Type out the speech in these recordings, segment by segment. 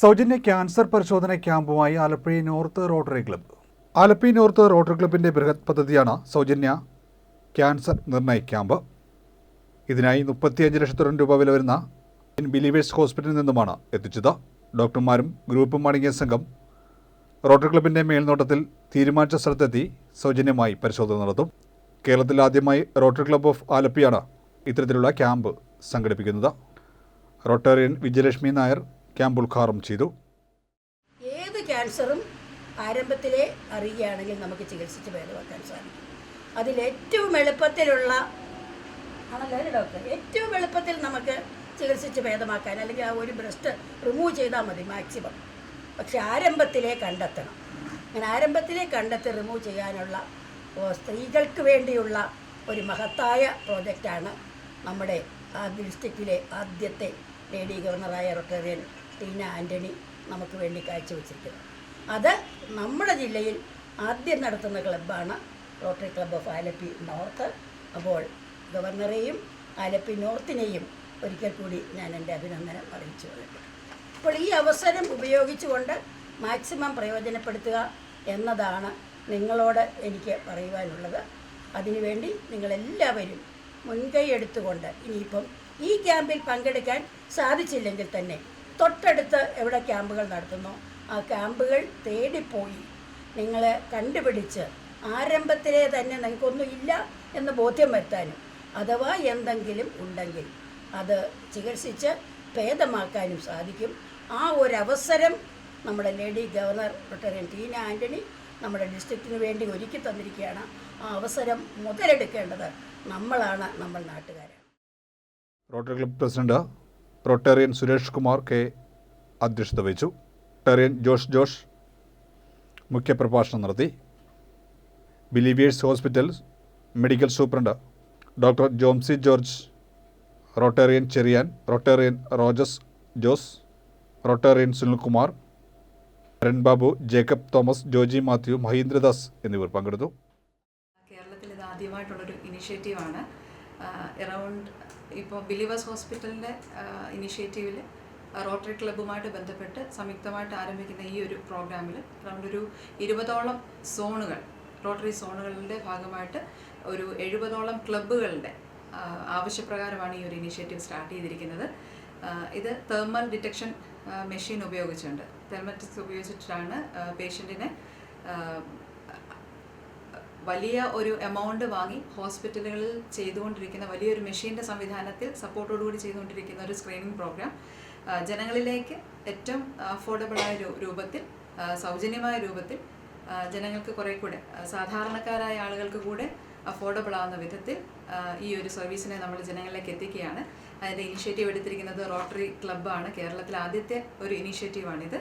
സൗജന്യ ക്യാൻസർ പരിശോധന ക്യാമ്പുമായി Alappuzha north rotary club Alleppey north rotary ക്ലബിന്റെ ബൃഹത് പദ്ധതിയാണ് സൗജന്യ ക്യാൻസർ നിർണയ ക്യാമ്പ്. ഇതിനായി മുപ്പത്തിയഞ്ച് ലക്ഷത്തോളം രൂപ വില വരുന്ന ബിലീവേഴ്സ് ഹോസ്പിറ്റലിൽ നിന്നുമാണ് എത്തിച്ചത്. ഡോക്ടർമാരും ഗ്രൂപ്പും അടങ്ങിയ സംഘം റോട്ടറി ക്ലബിന്റെ മേൽനോട്ടത്തിൽ തീരുമാനിച്ച സ്ഥലത്തെത്തി സൗജന്യമായി പരിശോധന നടത്തും. കേരളത്തിൽ ആദ്യമായി റോട്ടറി ക്ലബ്ബ് ഓഫ് ആലപ്പിയാണ് ഇത്തരത്തിലുള്ള ക്യാമ്പ് സംഘടിപ്പിക്കുന്നത്. റോട്ടേറിയൻ വിജയലക്ഷ്മി നായർ ക്യാമ്പ് ഉദ്ഘാടനം ചെയ്തു. ഏത് ക്യാൻസറും ആരംഭത്തിലെ അറിയുകയാണെങ്കിൽ നമുക്ക് ചികിത്സിച്ച് ഭേദമാക്കാൻ സാധിക്കും. അതിൽ ഏറ്റവും എളുപ്പത്തിലുള്ള ആണല്ലോ ഡോക്ടർ? ഏറ്റവും എളുപ്പത്തിൽ നമുക്ക് ചികിത്സിച്ച് ഭേദമാക്കാൻ അല്ലെങ്കിൽ ആ ഒരു ബ്രസ്റ്റ് റിമൂവ് ചെയ്താൽ മതി മാക്സിമം. പക്ഷെ ആരംഭത്തിലേ കണ്ടെത്തണം. അങ്ങനെ ആരംഭത്തിലേ കണ്ടെത്തി റിമൂവ് ചെയ്യാനുള്ള സ്ത്രീകൾക്ക് വേണ്ടിയുള്ള ഒരു മഹത്തായ പ്രോജക്റ്റാണ് നമ്മുടെ ആ ഡിസ്ട്രിക്റ്റിലെ ആദ്യത്തെ ലേഡി ഗവർണറായ റൊട്ടേറിയൻ ടീന ആന്റണി നമുക്ക് വേണ്ടി കാഴ്ചവെച്ചിട്ട് അത് നമ്മുടെ ജില്ലയിൽ ആദ്യം നടത്തുന്ന ക്ലബ്ബാണ് rotary club of Alleppey north അപ്പോൾ ഗവർണറെയും ആലപ്പി നോർത്തിനെയും ഒരിക്കൽ കൂടി ഞാൻ എന്റെ അഭിനന്ദനം അറിയിച്ചു കൊള്ളട്ടെ അപ്പോൾ ഈ അവസരം ഉപയോഗിച്ചുകൊണ്ട് മാക്സിമം പ്രയോജനപ്പെടുത്തുക എന്നതാണ് നിങ്ങളോട് എനിക്ക് പറയുവാനുള്ളത്. അതിനുവേണ്ടി നിങ്ങളെല്ലാവരും മുൻകൈ എടുത്തുകൊണ്ട് ഇനിയിപ്പം ഈ ക്യാമ്പിൽ പങ്കെടുക്കാൻ സാധിച്ചില്ലെങ്കിൽ തന്നെ തൊട്ടടുത്ത് എവിടെ ക്യാമ്പുകൾ നടത്തുന്നു? ആ ക്യാമ്പുകൾ തേടിപ്പോയി. നിങ്ങൾ കണ്ടുപിടിച്ച് ആരംഭത്തിലെ തന്നെ നിങ്ങൾക്കൊന്നും ഇല്ല എന്ന് ബോധ്യം വരുത്താനും അഥവാ എന്തെങ്കിലും ഉണ്ടെങ്കിൽ അത് ചികിത്സിച്ച് ഭേദമാക്കാനും സാധിക്കും. ആ ഒരു അവസരം നമ്മുടെ lady governor doctor Teena Antony നമ്മുടെ ഡിസ്ട്രിക്റ്റിന് വേണ്ടി ഒരുക്കി തന്നിരിക്കുകയാണ്. ആ അവസരം മുതലെടുക്കേണ്ടത് നമ്മളാണ് നമ്മൾ നാട്ടുകാരാണ്. Rotary club president rotarian Suresh Kumar K അധ്യക്ഷത വഹിച്ചു. റോട്ടേറിയൻ ജോഷ് ജോഷ് മുഖ്യപ്രഭാഷണം നടത്തി. Believers hospital medical superintendent doctor Jomsy George rotarian Cherian rotarian Rojas Jose rotarian Sunilkumar Ranbabu Jacob Thomas Joji Mathew Mahindradas എന്നിവർ പങ്കെടുത്തു. കേരളത്തിൽ ഇത് ആദ്യമായിട്ടുള്ളൊരു ഇനിഷ്യേറ്റീവാണ്. എറൗണ്ട് ഇപ്പോൾ ബിലീവേഴ്സ് ഹോസ്പിറ്റലിന്റെ ഇനിഷ്യേറ്റീവിൽ റോട്ടറി ക്ലബ്ബുമായിട്ട് ബന്ധപ്പെട്ട് സംയുക്തമായിട്ട് ആരംഭിക്കുന്ന ഈ ഒരു പ്രോഗ്രാമിൽ അറൗണ്ട് ഒരു ഇരുപതോളം സോണുകൾ റോട്ടറി സോണുകളുടെ ഭാഗമായിട്ട് ഒരു എഴുപതോളം ക്ലബ്ബുകളുടെ ആവശ്യപ്രകാരമാണ് ഈ ഒരു ഇനിഷ്യേറ്റീവ് സ്റ്റാർട്ട് ചെയ്തിരിക്കുന്നത്. ഇത് തെർമൽ ഡിറ്റക്ഷൻ മെഷീൻ ഉപയോഗിച്ചുണ്ട് തെർമറ്റിക്സ് ഉപയോഗിച്ചിട്ടാണ് പേഷ്യന്റിനെ വലിയ ഒരു എമൗണ്ട് വാങ്ങി ഹോസ്പിറ്റലുകളിൽ ചെയ്തുകൊണ്ടിരിക്കുന്ന വലിയൊരു മെഷീന്റെ സംവിധാനത്തിൽ സപ്പോർട്ടോടുകൂടി ചെയ്തുകൊണ്ടിരിക്കുന്ന ഒരു സ്ക്രീനിങ് പ്രോഗ്രാം ജനങ്ങളിലേക്ക് ഏറ്റവും അഫോർഡബിളായ രൂപത്തിൽ സൗജന്യമായ രൂപത്തിൽ ജനങ്ങൾക്ക് കുറേ കൂടെ സാധാരണക്കാരായ ആളുകൾക്ക് കൂടെ അഫോർഡബിൾ ആവുന്ന വിധത്തിൽ ഈ ഒരു സർവീസിനെ നമ്മൾ ജനങ്ങളിലേക്ക് എത്തിക്കുകയാണ്. അതിന്റെ ഇനിഷ്യേറ്റീവ് എടുത്തിരിക്കുന്നത് റോട്ടറി ക്ലബ്ബാണ് കേരളത്തിലെ ആദ്യത്തെ ഒരു ഇനിഷ്യേറ്റീവാണിത്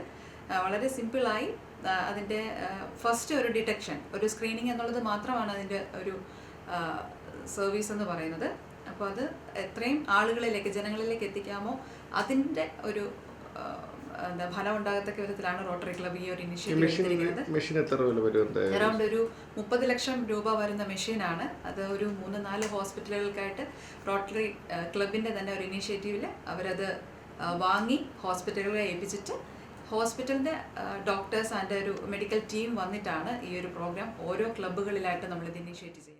വളരെ സിമ്പിളായി അതിന്റെ ഫസ്റ്റ് ഒരു ഡിറ്റക്ഷൻ ഒരു സ്ക്രീനിങ് എന്നുള്ളത് മാത്രമാണ് അതിന്റെ ഒരു സർവീസ് എന്ന് പറയുന്നത്. അപ്പോൾ അത് എത്രയും ആളുകളിലേക്ക് ജനങ്ങളിലേക്ക് എത്തിക്കാമോ അതിന്റെ ഒരു എന്താ ഫലം ഉണ്ടാകത്തക്ക വിധത്തിലാണ് റോട്ടറി ക്ലബ് ഈ ഒരു ഇനിഷ്യേറ്റീവ് അറൗണ്ട് ഒരു മുപ്പത് ലക്ഷം രൂപ വരുന്ന മെഷീനാണ് അത് ഒരു മൂന്ന് നാല് ഹോസ്പിറ്റലുകൾക്കായിട്ട് റോട്ടറി ക്ലബിന്റെ തന്നെ ഒരു ഇനീഷ്യേറ്റീവിൽ അവരത് വാങ്ങി ഹോസ്പിറ്റലുകളെ ഏൽപ്പിച്ചിട്ട് ഹോസ്പിറ്റലിന്റെ ഡോക്ടേഴ്സ് ആൻഡ് ഒരു മെഡിക്കൽ ടീം വന്നിട്ടാണ് ഈ ഒരു പ്രോഗ്രാം ഓരോ ക്ലബ്ബുകളിലായിട്ട് നമ്മളിത് ഇനീഷ്യേറ്റ് ചെയ്യുന്നത്.